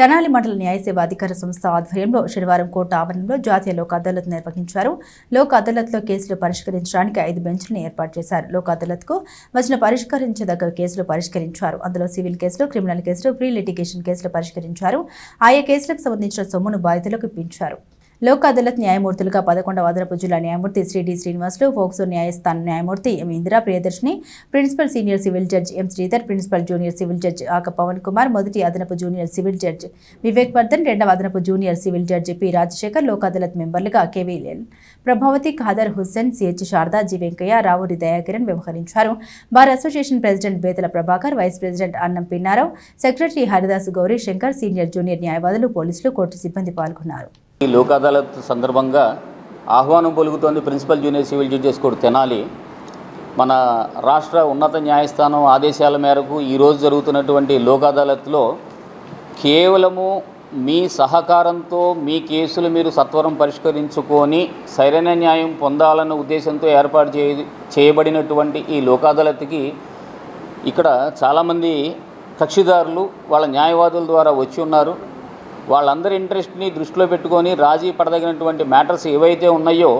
తెనాలి మండల న్యాయసేవ అధికార సంస్థ ఆధ్వర్యంలో శనివారం కోర్టు ఆవరణలో జాతీయ లోక్ అదాలత్ నిర్వహించారు. లోక్ అదాలత్లో కేసులు పరిష్కరించడానికి ఐదు బెంచ్లను ఏర్పాటు చేశారు. లోక్ అదాలత్కు వచ్చిన పరిష్కరించదగ్గ కేసులు పరిష్కరించారు. అందులో సివిల్ కేసులు క్రిమినల్ కేసులు ప్రీ లిటిగేషన్ కేసులు పరిష్కరించారు. ఆయా కేసులకు సంబంధించిన సొమ్మును బాధితులకు ఇప్పించారు లోక్ అదాలత్ న్యాయమూర్తులుగా పదకొండవ అదనపు జిల్లా న్యాయమూర్తి శ్రీ డి శ్రీనివాసులు ఫోక్సో న్యాయస్థాన న్యాయమూర్తి M Indira Priyadarshini principal senior civil judge M Sridhar principal junior civil judge ఆక పవన్ కుమార్ మొదటి అదనపు junior civil judge Vivek Vardhan రెండవ అదనపు junior civil judge P Rajasekhar Lok Adalat మెంబర్లుగా KVL లెల్ ప్రభావతి ఖాదర్ హుస్సేన్ సిహెచ్ శారదా జి వెంకయ్య రావుడి దయాకిరణ్ వ్యవహరించారు. Bar association president Bethala Prabhakar vice president Annam Pinnarao secretary Haridas Gauri Shankar senior junior న్యాయవాదులు పోలీసులు court సిబ్బంది పాల్గొన్నారు. ఈ లోక్ అదాలత్ సందర్భంగా ఆహ్వానం పలుకుతోంది principal junior civil judges court Tenali. మన రాష్ట్ర ఉన్నత న్యాయస్థానం ఆదేశాల మేరకు ఈరోజు జరుగుతున్నటువంటి లోక్ అదాలత్లో కేవలము మీ సహకారంతో మీ కేసులు మీరు సత్వరం పరిష్కరించుకొని సరైన న్యాయం పొందాలన్న ఉద్దేశంతో ఏర్పాటు చే చేయబడినటువంటి ఈ లోక్ అదాలత్కి ఇక్కడ చాలామంది కక్షిదారులు వాళ్ళ న్యాయవాదుల ద్వారా వచ్చి ఉన్నారు. వాళ్ళందరి ఇంట్రెస్ట్ని దృష్టిలో పెట్టుకొని రాజీ పడదగినటువంటి మ్యాటర్స్ ఏవైతే ఉన్నాయో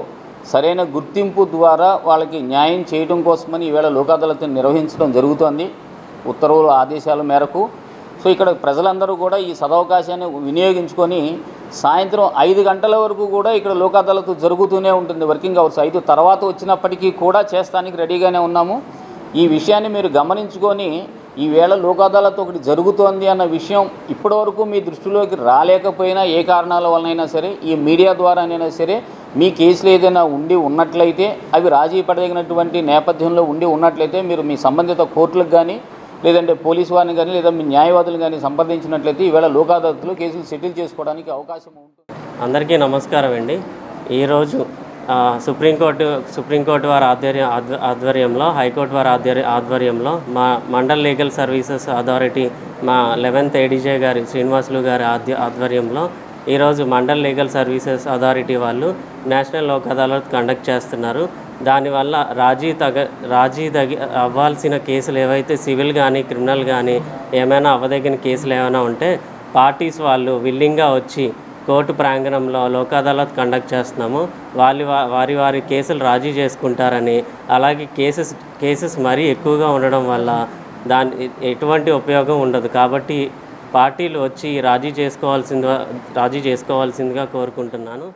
సరైన గుర్తింపు ద్వారా వాళ్ళకి న్యాయం చేయడం కోసమని ఈవేళ లోక్ అదాలత్ని నిర్వహించడం జరుగుతోంది. ఉత్తర్వుల ఆదేశాల మేరకు. సో ఇక్కడ ప్రజలందరూ కూడా ఈ సదవకాశాన్ని వినియోగించుకొని సాయంత్రం ఐదు గంటల వరకు కూడా ఇక్కడ లోక్ అదాలత్ జరుగుతూనే ఉంటుంది. వర్కింగ్ అవర్స్ ఐదు తర్వాత వచ్చినప్పటికీ కూడా చేస్తానికి రెడీగానే ఉన్నాము. ఈ విషయాన్ని మీరు గమనించుకొని ఈవేళ లోక్ అదాలత్ ఒకటి జరుగుతోంది అన్న విషయం ఇప్పటివరకు మీ దృష్టిలోకి రాలేకపోయినా ఏ కారణాల వలనైనా సరే ఈ మీడియా ద్వారానైనా సరే మీ కేసులు ఏదైనా ఉండి ఉన్నట్లయితే అవి రాజీ పడదగినటువంటి నేపథ్యంలో ఉండి ఉన్నట్లయితే మీరు మీ సంబంధిత కోర్టులకు కానీ లేదంటే పోలీసు వారిని కానీ లేదా మీ న్యాయవాదులు కానీ సంప్రదించినట్లయితే ఈవేళ లోక్ అదాలత్లో కేసులు సెటిల్ చేసుకోవడానికి అవకాశం ఉంటుంది. అందరికీ నమస్కారం అండి ఈరోజు సుప్రీంకోర్టు సుప్రీంకోర్టు వారి ఆధ్వర్య ఆధ్వర్యంలో హైకోర్టు వారి ఆధ్వర్య ఆధ్వర్యంలో మా మండల్ లీగల్ సర్వీసెస్ అథారిటీ మా లెవెన్త్ ఏడీజే గారి శ్రీనివాసులు గారి ఆధ్య ఆధ్వర్యంలో ఈరోజు మండల్ లీగల్ సర్వీసెస్ అథారిటీ వాళ్ళు నేషనల్ లోక్ అదాలత్ కండక్ట్ చేస్తున్నారు. దానివల్ల రాజీ తగ రాజీ తగి అవ్వాల్సిన కేసులు ఏవైతే సివిల్ కానీ క్రిమినల్ కానీ ఏమైనా అవ్వదగిన కేసులు ఏమైనా ఉంటే పార్టీస్ వాళ్ళు విల్లింగ్గా వచ్చి కోర్టు ప్రాంగణంలో లోక్ అదాలత్ కండక్ట్ చేస్తున్నాము వారి వారి వారి కేసులు రాజీ చేసుకుంటారని అలాగే కేసెస్ కేసెస్ మరీ ఎక్కువగా ఉండడం వల్ల దాని ఎటువంటి ఉపయోగం ఉండదు. కాబట్టి పార్టీలు వచ్చి రాజీ చేసుకోవాల్సిందిగా రాజీ చేసుకోవాల్సిందిగా కోరుకుంటున్నాను.